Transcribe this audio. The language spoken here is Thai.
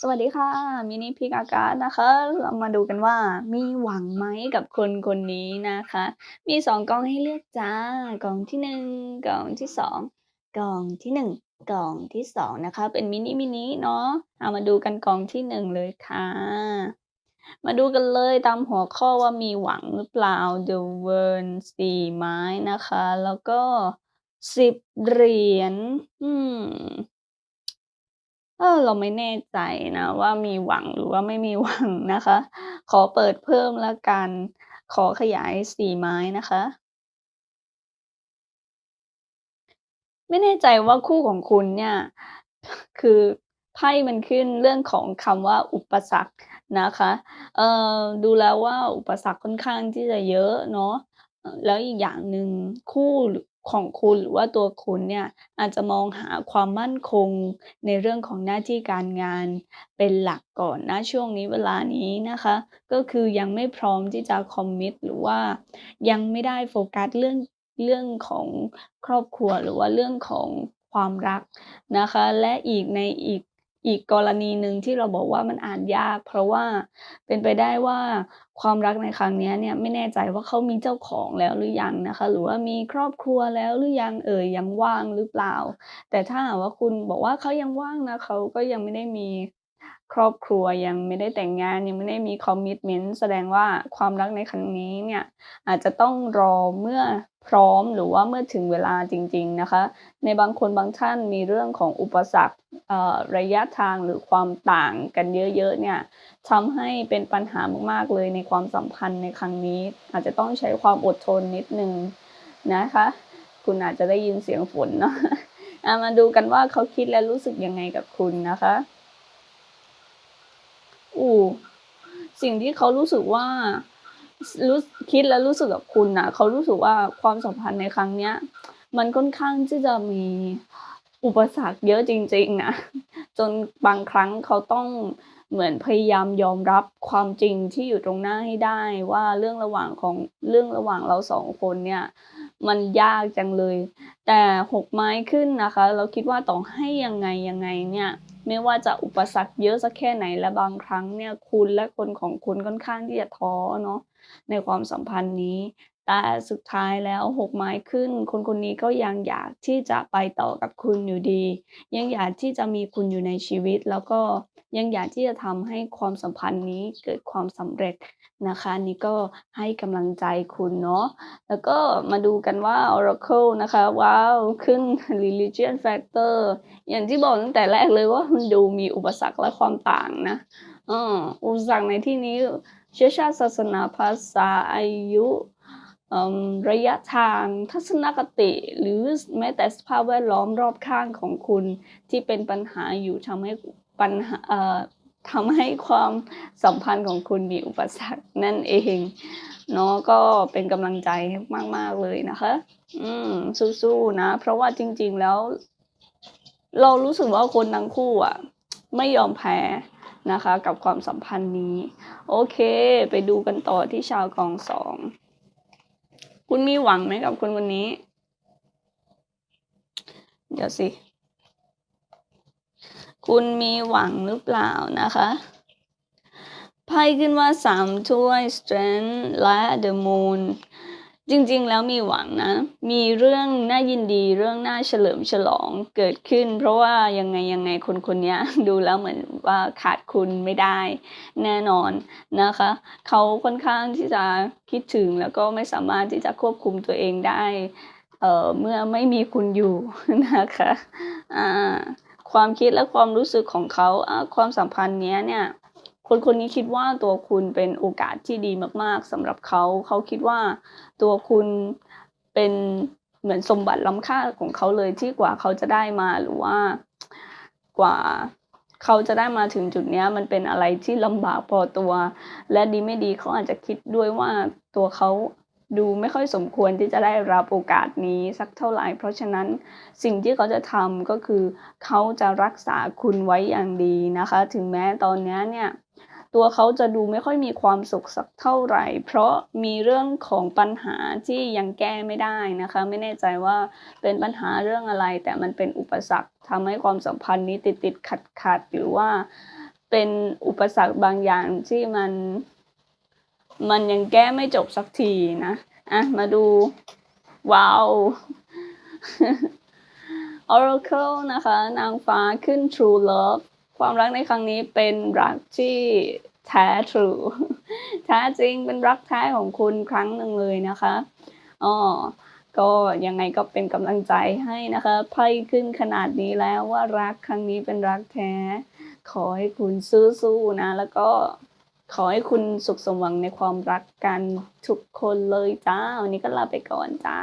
สวัสดีค่ะ มินิพิกอากาศนะคะ เรามาดูกันว่ามีหวังไหมกับคนคนนี้นะคะ มี2กองให้เลือกจ้ากองที่1กองที่2กองที่1กองที่2นะคะ เป็นมินิมินิเนาะเอามาดูกันกองที่1เลยค่ะ มาดูกันเลยตามหัวข้อว่ามีหวังหรือเปล่า The World 4ไม้นะคะ แล้วก็10เหรียญอืม เออ เราไม่แน่ใจนะว่ามีหวัง หรือว่าไม่มีหวังนะคะ ขอเปิดเพิ่มแล้วกัน ขอขยาย 4 ไม้นะคะ ไม่แน่ใจว่าคู่ของคุณเนี่ย คือไพ่มันขึ้นเรื่องของคำว่าอุปสรรคนะคะ เอ่อ ดูแล้วว่าอุปสรรคค่อนข้างที่จะเยอะเนาะ แล้วอีกอย่างหนึ่งคู่ ของคุณหรือว่าตัวคุณเนี่ยอาจจะมองหาความมั่นคงในเรื่องของหน้าที่การงานเป็นหลักก่อนนะช่วงนี้เวลานี้นะคะ ก็คือยังไม่พร้อมที่จะคอมมิตหรือว่ายังไม่ได้โฟกัสเรื่องเรื่องของครอบครัวหรือว่าเรื่องของความรักนะคะ และอีกในอีก อีกกรณีหนึ่งที่เราบอกว่ามันอ่านยาก เพราะว่าเป็นไปได้ว่าความรักในครั้งนี้เนี่ยไม่แน่ใจว่าเขามีเจ้าของแล้วหรือยังนะคะ หรือว่ามีครอบครัวแล้วหรือยังเอ่ยยังว่างหรือเปล่า แต่ถ้าว่าคุณบอกว่าเขายังว่างนะเขาก็ยังไม่ได้มี ครอบครัวยังไม่ได้แต่งงานยังไม่ได้มี commitment แสดงว่าความรักในครั้งนี้เนี่ยอาจจะต้องรอเมื่อพร้อมหรือว่าเมื่อถึงเวลาจริง ๆนะคะ ในบางคนบางท่านมีเรื่องของอุปสรรคระยะทางหรือความต่างกันเยอะๆเนี่ยทำให้เป็นปัญหามากๆเลยในความสัมพันธ์ในครั้งนี้ อาจจะต้องใช้ความอดทนนิดหนึ่งนะคะ คุณอาจจะได้ยินเสียงฝนเนาะมาดูกันว่าเขาคิดและรู้สึกยังไงกับคุณนะคะ อ้สิ่งที่เขารู้สึกว่ารู้คิดและรู้สึกกับคุณนะเขารู้สึกว่าความสัมพันธ์ในครั้งเนี้ย มันค่อนข้างที่จะมีอุปสรรคเยอะจริง ๆนะจนบางครั้งเขาต้องเหมือนพยายามยอมรับความจริงที่อยู่ตรงหน้าให้ได้ว่าเรื่องระหว่างของเรื่องระหว่างเรา2คนเนี่ย มันยากจังเลย แต่6ไม้ขึ้นนะคะ เราคิดว่าต่อให้ยังไงยังไงเนี่ย ไม่ว่าจะอุปสรรคเยอะสักแค่ไหนและบางครั้งเนี่ยคุณและคนของคุณค่อนข้างที่จะท้อเนาะในความสัมพันธ์นี้ แต่สุดท้ายแล้ว6ไม้ขึ้น คนคนนี้ก็ยังอยากที่จะไปต่อกับคุณอยู่ดี ยังอยากที่จะมีคุณอยู่ในชีวิต แล้วก็ยังอยากที่จะทำให้ความสัมพันธ์นี้เกิดความสำเร็จนะคะนี่ก็ให้กำลังใจคุณเนาะแล้วก็มาดูกันว่า Oracle นะคะว้าวขึ้น Religion Factor อย่างที่บอกตั้งแต่แรกเลยว่ามันดูมีอุปสรรคและความต่างนะอออุปสรรคในที่นี้เชื้อชาติศาสนาภาษาอายุ ระยะทางทัศนคติ หรือแม้แต่สภาพแวดล้อมรอบข้างของคุณที่เป็นปัญหาอยู่ทำให้ปัญหาทำให้ความสัมพันธ์ของคุณมีอุปสรรคนั่นเองเนาะก็เป็นกำลังใจมาก ๆ เลยนะคะ อืมสู้ๆนะ เพราะว่าจริง ๆ แล้ว เรารู้สึกว่าคนทั้งคู่อะไม่ยอมแพ้นะคะ กับความสัมพันธ์นี้ โอเค ไปดูกันต่อที่ชาวกอง2 คุณมีหวังไหมกับคนคนนี้?เดี๋ยวสิ คุณมีหวังหรือเปล่านะคะไพ่ขึ้นว่าสามถ้วย Strength และ The Moon จริงๆ แล้วมีหวังนะ มีเรื่องน่ายินดี เรื่องน่าเฉลิมฉลองเกิดขึ้น เพราะว่ายังไงๆคนคนนี้ดูแล้วเหมือนว่าขาดคุณไม่ได้ แน่นอนนะคะ เขาค่อนข้างที่จะคิดถึงแล้วก็ไม่สามารถที่จะควบคุมตัวเองได้เออเมื่อไม่มีคุณอยู่นะคะอาความคิดและความรู้สึกของเขาความสัมพันธ์เนี้เนี่ย คนคนนี้คิดว่าตัวคุณเป็นโอกาสที่ดีมาก ๆสำหรับเขา เขาคิดว่าตัวคุณเป็นเหมือนสมบัติล้ำค่าของเขาเลยที่กว่าเขาจะได้มาหรือว่ากว่าเขาจะได้มาถึงจุดนี้มันเป็นอะไรที่ลำบากพอตัว และดีไม่ดีเขาอาจจะคิดด้วยว่าตัวเขาดูไม่ค่อยสมควรที่จะได้รับโอกาสนี้สักเท่าไหร่ เพราะฉะนั้นสิ่งที่เขาจะทำก็คือ เขาจะรักษาคุณไว้อย่างดีนะคะ ถึงแม้ตอนนี้เนี่ย ตัวเขาจะดูไม่ค่อยมีความสุขสักเท่าไรเพราะมีเรื่องของปัญหาที่ยังแก้ไม่ได้นะคะ ไม่แน่ใจว่าเป็นปัญหาเรื่องอะไร แต่มันเป็นอุปสรรคทำให้ความสัมพันธ์นี้ติดๆขัดๆหรือว่าเป็นอุปสรรคบางอย่างที่มัน มันยังแก้ไม่จบสักทีนะอะมาดูว้าว Oracle นะคะ นางฟ้าขึ้น True Love ความรักในครั้งนี้เป็นรักที่แท้ True แท้จริงเป็นรักแท้ของคุณครั้งหนึ่งเลยนะคะอ๋อก็ยังไงก็เป็นกำลังใจให้นะคะไพ่ขึ้นขนาดนี้แล้วว่ารักครั้งนี้เป็นรักแท้ ขอให้คุณสู้ๆนะ แล้วก็ขอให้คุณสุขสมหวังในความรักกันทุกคนเลยจ้า วันนี้ก็ลาไปก่อนจ้า